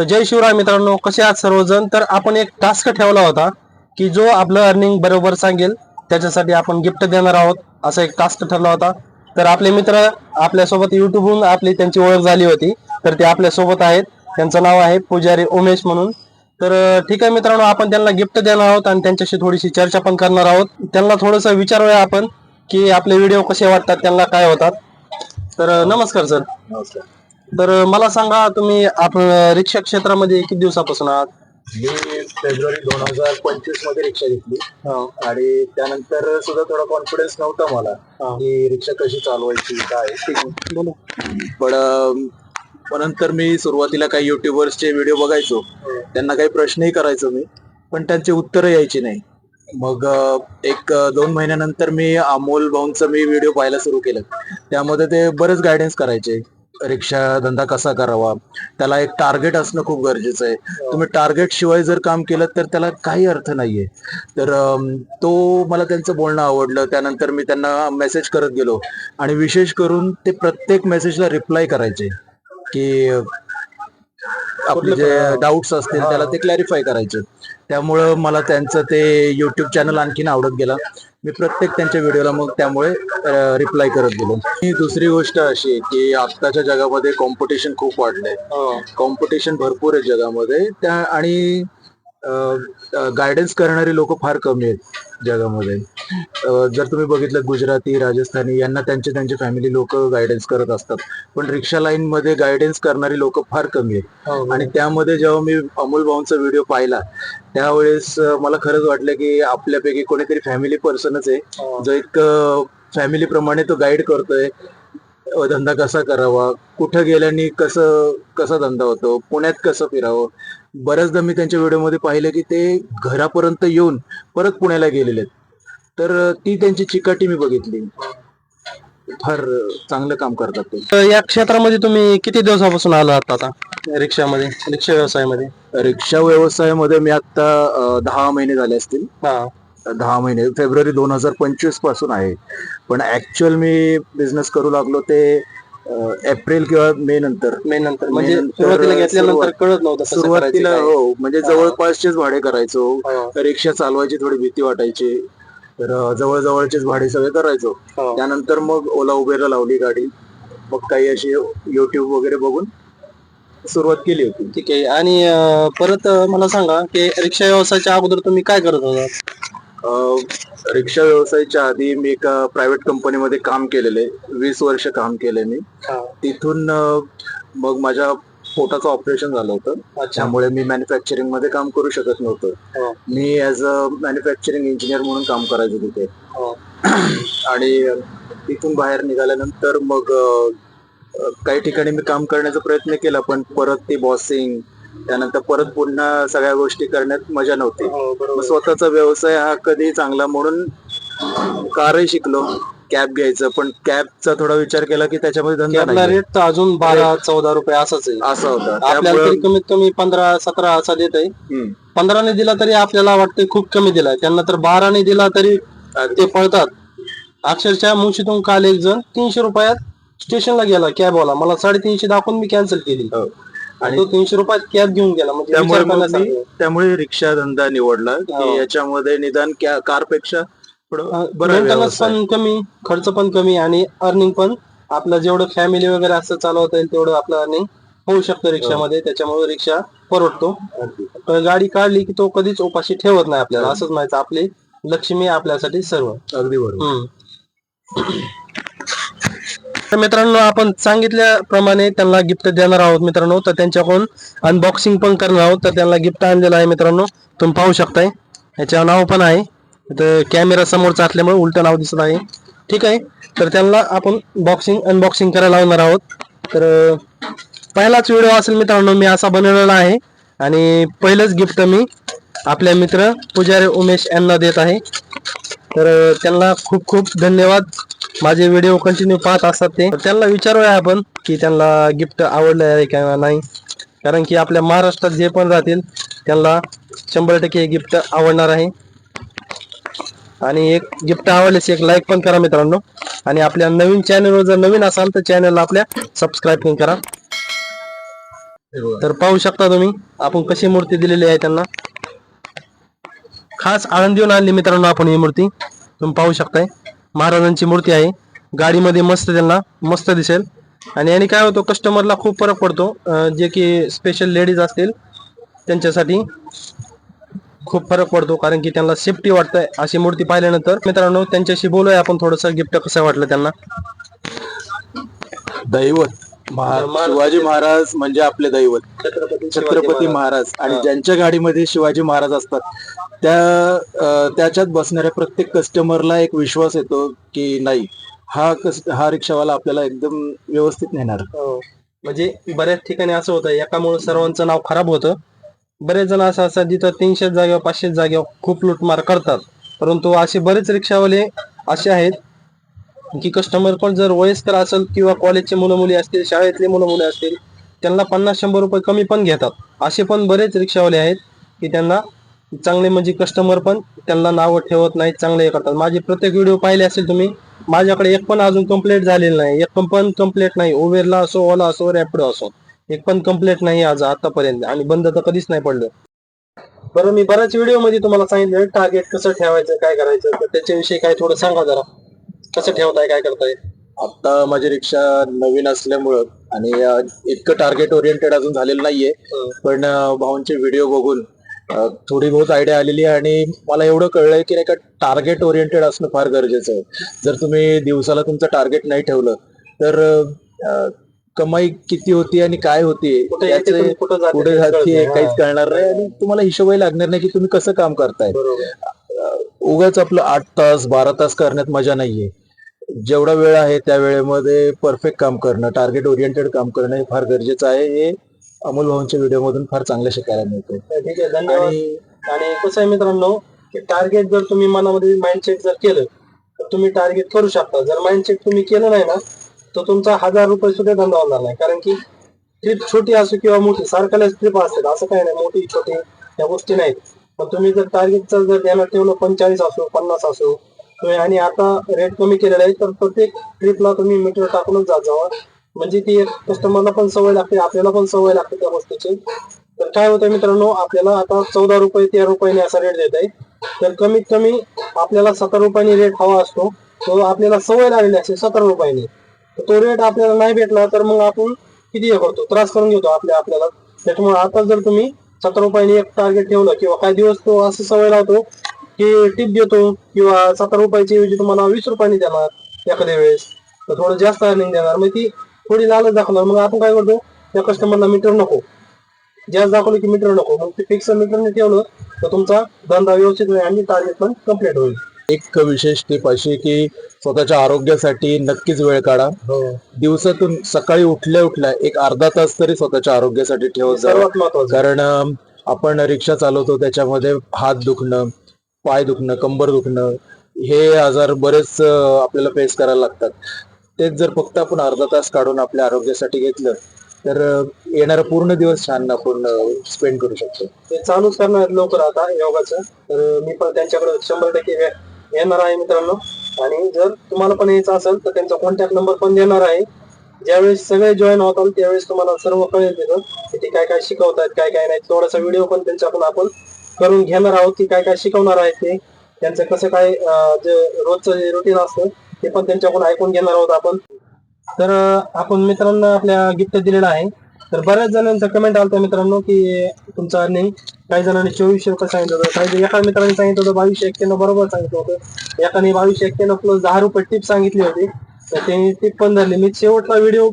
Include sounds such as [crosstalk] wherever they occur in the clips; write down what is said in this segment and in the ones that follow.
तर जय शिवराय मित्रांनो कसे आहात सर्वजण? तर आपण एक टास्क ठेवला होता की जो आपलं अर्निंग बरोबर सांगेल त्याच्यासाठी आपण गिफ्ट देणार आहोत असा एक टास्क ठरला होता. तर आपले मित्र आपल्यासोबत युट्यूबहून आपली त्यांची ओळख झाली होती. तर ते आपल्यासोबत आहेत. त्यांचं नाव आहे पुजारी उमेश म्हणून. तर ठीक आहे मित्रांनो आपण त्यांना गिफ्ट देणार आहोत आणि त्यांच्याशी थोडीशी चर्चा पण करणार आहोत. त्यांना थोडंसं विचारूया आपण की आपले व्हिडिओ कसे वाटतात त्यांना काय होतात. तर नमस्कार सर नमस्कार. तर मला सांगा तुम्ही आपण रिक्षा क्षेत्रामध्ये किती दिवसापासून आहात? मी फेब्रुवारी दोन हजार पंचवीसमध्ये रिक्षा घेतली. हो. आणि त्यानंतर सुद्धा थोडा कॉन्फिडन्स नव्हता मला हा. की रिक्षा कशी चालवायची काय. पण नंतर मी सुरुवातीला काही युट्यूबर्सचे व्हिडिओ बघायचो. त्यांना काही प्रश्नही करायचो मी पण त्यांचे उत्तर यायची नाही. मग एक दोन महिन्यानंतर मी अमोल भाऊंचं मी व्हिडिओ पाहायला सुरू केलं. त्यामध्ये ते बरेच गायडन्स करायचे. रिक्षा धंदा कसा करावा? त्याला एक टार्गेट असणं खूप गरजेचं आहे. तुम्ही टार्गेट शिवाय जर काम केलं तर त्याला काही अर्थ नाहीये. तर तो मला त्यांचं बोलणं आवडलं. त्यानंतर मी त्यांना मेसेज करत गेलो. आणि विशेष करून ते प्रत्येक मेसेजला रिप्लाय करायचे. की आपले जे डाऊट्स असतील त्याला ते क्लॅरिफाय करायचे. त्यामुळं मला त्यांचं ते युट्यूब चॅनल आणखीन आवडत गेला. मी प्रत्येक त्यांच्या व्हिडिओला मग त्यामुळे रिप्लाय करत गेलो. आणि दुसरी गोष्ट अशी की आत्ताच्या जगामध्ये कॉम्पिटिशन खूप वाढलंय. हो. कॉम्पिटिशन भरपूर आहे जगामध्ये. त्या आणि गायडन्स करणारी लोक फार कमी आहेत जगामध्ये. जर तुम्ही बघितलं गुजराती राजस्थानी यांना त्यांचे त्यांचे फॅमिली लोक गायडन्स करत असतात. पण रिक्षा लाईन मध्ये गायडन्स करणारी लोक फार कमी आहेत. हो. आणि त्यामध्ये जेव्हा मी अमोल भाऊंचा व्हिडिओ पाहिला त्यावेळेस मला खरंच वाटलं की आपल्यापैकी कोणीतरी फॅमिली पर्सनच आहे. हो. जो एक फॅमिली प्रमाणे तो गाईड करतोय. धंदा कसा करावा? कुठं गेल्याने कसं कसा धंदा होतो? पुण्यात कसं फिरावं? बऱ्याचदा मी त्यांच्या व्हिडिओमध्ये पाहिलं की ते घरापर्यंत येऊन परत पुण्याला गेलेले तर ती त्यांची चिकाटी मी बघितली. फार चांगलं काम करतात ते. तर या क्षेत्रामध्ये तुम्ही किती दिवसापासून आलात आता? रिक्षामध्ये रिक्षा व्यवसायामध्ये? रिक्षा व्यवसायामध्ये मी आता दहा महिने झाले असतील. हा. दहा महिने. फेब्रुवारी दोन हजार पंचवीसपासून आहे. पण ऍक्च्युअल मी बिझनेस करू लागलो ते एप्रिल किंवा मे नंतर. मे नंतर. म्हणजे सुरुवातीला घेतल्यानंतर कळत नव्हतं सुरुवातीला. हो म्हणजे जवळपासचेच भाडे करायचो. रिक्षा चालवायची थोडी भीती वाटायची. तर जवळजवळचेच भाडे सगळे करायचो. त्यानंतर मग ओला उबेरला लावली गाडी. मग काही अशी युट्यूब वगैरे बघून सुरुवात केली होती. ठीक आहे. आणि परत मला सांगा की रिक्षा व्यवसायाच्या अगोदर तुम्ही काय करत होता? रिक्षा व्यवसायाच्या आधी मी एका प्रायव्हेट कंपनीमध्ये काम केलेले वीस वर्ष काम केले मी. तिथून मग माझ्या पोटाचं ऑपरेशन झालं होतं. त्यामुळे मी मॅन्युफॅक्चरिंगमध्ये काम करू शकत नव्हतं. हो. मी ऍज अ मॅन्युफॅक्चरिंग इंजिनियर म्हणून काम करायचो तिथे. हो. [clears throat] आणि तिथून बाहेर निघाल्यानंतर मग काही ठिकाणी मी काम करण्याचा प्रयत्न केला पण परत ती बॉसिंग त्यानंतर परत पुन्हा सगळ्या गोष्टी करण्यात मजा नव्हती. हो, स्वतःचा व्यवसाय हा कधी चांगला म्हणून कारही शिकलो. कॅब घ्यायचं पण कॅबचा थोडा विचार केला की त्याच्यामध्ये धंदा रेट अजून बारा चौदा रुपये असंच आहे. असा होता. आपल्याला तरी कमीत कमी पंधरा सतरा असा देत आहे. पंधराने दिला तरी आपल्याला वाटतं खूप कमी दिलाय. त्यांना तर बाराने दिला तरी ते पळतात. अक्षरशः मुंशीतून काल एक जण तीनशे रुपयात स्टेशनला गेला कॅबवाला. मला साडेतीनशे दाखवून मी कॅन्सल केली. हो. आणि तो तीनशे रुपयात कॅब घेऊन गेला. म्हणजे त्यामुळे विचार मग मी करण्यासारखं. त्यामुळे रिक्षा धंदा निवडला हो. की याच्यामध्ये निदान कारपेक्षा थोडं बरं मेंटेनन्स व्यवसाय. पण कमी खर्च पण कमी आणि अर्निंग पण. आपलं जेवढं फॅमिली वगैरे असं चालवता येईल तेवढं आपलं अर्निंग होऊ शकतं रिक्षामध्ये. त्याच्यामुळे रिक्षा परवडतो. गाडी काढली की तो कधीच उपाशी ठेवत नाही आपल्याला. असंच माहिती आपली लक्ष्मी आपल्यासाठी सर्व. अगदी बरोबर. हम्म. तर मित्रांनो आपण सांगितल्याप्रमाणे त्यांना गिफ्ट देणार आहोत मित्रांनो. तर त्यांच्याकडून अनबॉक्सिंग पण करणार आहोत. तर त्यांना गिफ्ट आणलेलं आहे मित्रांनो. तुम्ही पाहू शकताय. याच्या नाव पण आहे. तर कॅमेरा समोरचा असल्यामुळे उलटं नाव दिसत आहे. ठीक आहे. तर त्यांना आपण बॉक्सिंग अनबॉक्सिंग करायला लावणार आहोत. तर पहिलाच व्हिडिओ असेल मित्रांनो मी असा बनवलेला आहे. आणि पहिलंच गिफ्ट मी आपल्या मित्र पुजारी उमेश यांना देत आहे. तर त्यांना खूप खूप धन्यवाद. माझे व्हिडिओ कंटिन्यू पाहत असतात ते. त्यांना विचारूया आपण की त्यांना गिफ्ट आवडलं आहे किंवा नाही. कारण की आपल्या महाराष्ट्रात जे पण राहतील त्यांना शंभर टक्के गिफ्ट आवडणार आहे. आणि एक गिफ्ट आवडल्यास एक लाईक पण करा मित्रांनो. आणि आपल्या नवीन चॅनलवर जर नवीन असाल तर चॅनलला आपल्या सबस्क्राईब पण करा. तर पाहू शकता तुम्ही आपण कशी मूर्ती दिलेली आहे त्यांना. खास आळंदीहून आणली मित्रांनो आपण ही मूर्ती. तुम्ही पाहू शकताय. महाराजांची मूर्ती आहे. गाडीमध्ये मस्त त्यांना मस्त दिसेल. आणि याने काय होतो कस्टमरला खूप फरक पडतो. जे की स्पेशल लेडीज असतील त्यांच्यासाठी खूप फरक पडतो. कारण की त्यांना सेफ्टी वाटतंय अशी मूर्ती पाहिल्यानंतर. मित्रांनो त्यांच्याशी बोलूया आपण थोडस. गिफ्ट कसं वाटलं त्यांना? दैवत. महा- शिवाजी महाराज म्हणजे आपले दैवत. छत्रपती महाराज. आणि ज्यांच्या गाडीमध्ये शिवाजी महाराज असतात त्या अं, त्याच्यात बसणाऱ्या प्रत्येक कस्टमरला एक विश्वास येतो की नाही हा कस हा रिक्षावाला आपल्याला एकदम व्यवस्थित नेणार. हो. म्हणजे बऱ्याच ठिकाणी असं होतं एकामुळे सर्वांचं नाव खराब होतं. बरेच जण असं असतात जिथं तीनशे जागेवर पाचशे जागेवर खूप लूटमार करतात. परंतु असे बरेच रिक्षावाले असे आहेत की कस्टमर पण जर वयस्कर असेल किंवा कॉलेजचे मुलं मुली असतील शाळेतले मुलं मुली असतील त्यांना पन्नास शंभर रुपये कमी पण घेतात. असे पण बरेच रिक्षावाले आहेत की त्यांना चांगले म्हणजे कस्टमर पण त्यांना नावं ठेवत नाहीत चांगले हे करतात. माझे प्रत्येक व्हिडिओ पाहिले असेल तुम्ही माझ्याकडे एक पण अजून कंप्लेंट झालेली नाही. एक पण कंप्लेंट नाही. ओवेरला असो ओला असो रॅपिडो असो. एक पण कंप्लेंट नाही आज आतापर्यंत आणि बंद तर कधीच नाही पडलं. बरं मी बऱ्याच व्हिडिओमध्ये तुम्हाला सांगितलं टार्गेट कसं ठेवायचं काय करायचं त्याच्याविषयी काय थोडं सांगा जरा. कसं ठेवताय काय करताय? आता माझी रिक्षा नवीन असल्यामुळं आणि इतकं टार्गेट ओरिएंटेड अजून झालेलं नाहीये. पण अं, भाऊंचे व्हिडिओ बघून थोडी बहुत आयडिया आलेली आहे आणि मला एवढं कळलंय की नाही का टार्गेट ओरिएंटेड असणं फार गरजेचं आहे. जर तुम्ही दिवसाला तुमचं टार्गेट नाही ठेवलं तर कमाई किती होती आणि काय होती कुठे जाते पुढे जाते. काहीच हा. कळणार नाही आणि तुम्हाला हिशोबही लागणार नाही की तुम्ही कसं काम करताय. उगाच आपलं आठ तास बारा तास करण्यात मजा नाहीये. जेवढा वेळ आहे त्या वेळेमध्ये परफेक्ट काम करणं टार्गेट ओरिएंटेड काम करणं हे फार गरजेचं आहे. हे अमोल भाऊंच्या व्हिडिओ मधून फार चांगलं शिकायला मिळतं ठीक आहे धन्यवाद. आणि कसं आहे मित्रांनो की टार्गेट जर तुम्ही मनामध्ये माइंडसेट जर केलं तर तुम्ही टार्गेट करू शकता. जर माइंडसेट तुम्ही केलं नाही ना तर तुमचा हजार रुपये सुद्धा धंदा होणार नाही. कारण की ट्रिप छोटी असो किंवा मोठी सारख्यालाच ट्रिप असते असं काही नाही मोठी छोटी त्या गोष्टी नाहीत. मग तुम्ही जर टार्गेटचं जर ध्यानात ठेवलं पंचेचाळीस असो पन्नास असो तुम्ही आणि आता रेट कमी केलेला आहे तर प्रत्येक ट्रिपला तुम्ही मीटर टाकूनच जात जावा म्हणजे ती एक कस्टमरला पण सवय लागते आपल्याला पण सवय लागते त्या गोष्टीची तर काय होतं मित्रांनो आपल्याला आता चौदा रुपये तेरा रुपयाने असा रेट देत आहे. तर कमीत कमी आपल्याला सतरा रुपयानी रेट हवा असतो. तो आपल्याला सवय लागलेली असते सतरा रुपयाने. तर तो रेट आपल्याला नाही भेटला तर मग आपण किती हे करतो? त्रास करून घेतो आपल्या आपल्याला. त्याच्यामुळे आता जर तुम्ही सतरा रुपयाने एक टार्गेट ठेवलं किंवा काही दिवस तो असं सवय लावतो की टिप देतो किंवा सतरा रुपयाची ऐवजी तुम्हाला वीस रुपयाने देणार एखाद्या वेळेस. तर थोडं जास्त अर्निंग देणार. मग ती थोडी लालच दाखवणार. मग आपण काय करतो त्या कस्टमरला मीटर नको. जास्त दाखवलं की मीटर नको. मग ते फिक्स मीटरने ठेवलं तर तुमचा धंदा व्यवस्थित होईल आणि टार्गेट पण कंप्लीट होईल. एक विशेष टिप अशी की स्वतःच्या आरोग्यासाठी नक्कीच वेळ काढा. हो. दिवसातून सकाळी उठल्या उठल्या एक अर्धा तास तरी स्वतःच्या आरोग्यासाठी ठेवत जा. सर्वात महत्वाचं. कारण आपण रिक्षा चालवतो त्याच्यामध्ये हात दुखणं पाय दुखणं कंबर दुखणं हे आजार बरेच आपल्याला फेस करायला लागतात. तेच जर फक्त आपण अर्धा तास काढून आपल्या आरोग्यासाठी घेतलं तर येणारा पूर्ण दिवस छान आपण स्पेंड करू शकतो. ते चालूच करणार लवकर आता योगाचं. तर मी पण त्यांच्याकडे शंभर टक्के येणार आहे मित्रांनो. आणि जर तुम्हाला पण यायचं असेल तर त्यांचा कॉन्टॅक्ट नंबर पण देणार आहे. ज्यावेळेस सगळे जॉईन होतात त्यावेळेस तुम्हाला सर्व कळेल तिथं की ते काय काय शिकवतात काय काय नाही. थोडासा व्हिडिओ पण त्यांच्याकडून आपण करून घेणार आहोत की काय काय शिकवणार आहेत ते. त्यांचं कसं काय जे रोजचं जे रुटीन असतं ते पण त्यांच्याकडून ऐकून घेणार आहोत आपण. तर आपण मित्रांना आपल्या गिफ्ट दिलेलं आहे. तर बऱ्याच जणांचा कमेंट आलता मित्रांनो की तुमचा अर्निंग काही जणांनी चोवीसशे रुपये सांगितलं होतं. काही एका मित्रांनी सांगितलं होतं बावीसशे एक्क्याण्णव बरोबर सांगितलं होतं. एकाने बावीसशे एक्क्याण्णव प्लस दहा रुपये टिप सांगितली होती. तर त्यांनी टिप पण धरली. मी शेवटला व्हिडिओ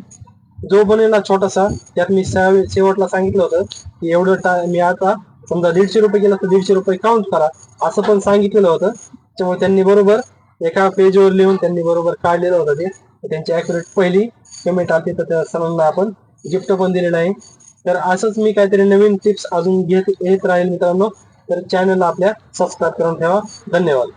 जो बनेला छोटासा त्यात मी शेवटला सांगितलं होतं की एवढं टा- मी आता समजा दीडशे रुपये गेला तर दीडशे रुपये काउंट करा असं पण सांगितलेलं होतं. त्यामुळे त्यांनी बरोबर एका पेजवर लिहून त्यांनी बरोबर काढलेलं होतं ते. त्यांची अॅक्युरेट पहिली पेमेंट आली तर त्या सर्वांना आपण गिफ्ट पण दिलेलं आहे तर असंच मी काहीतरी नवीन टिप्स अजून घेत येत राहील मित्रांनो. तर चॅनलला आपल्या सबस्क्राईब करून ठेवा. धन्यवाद.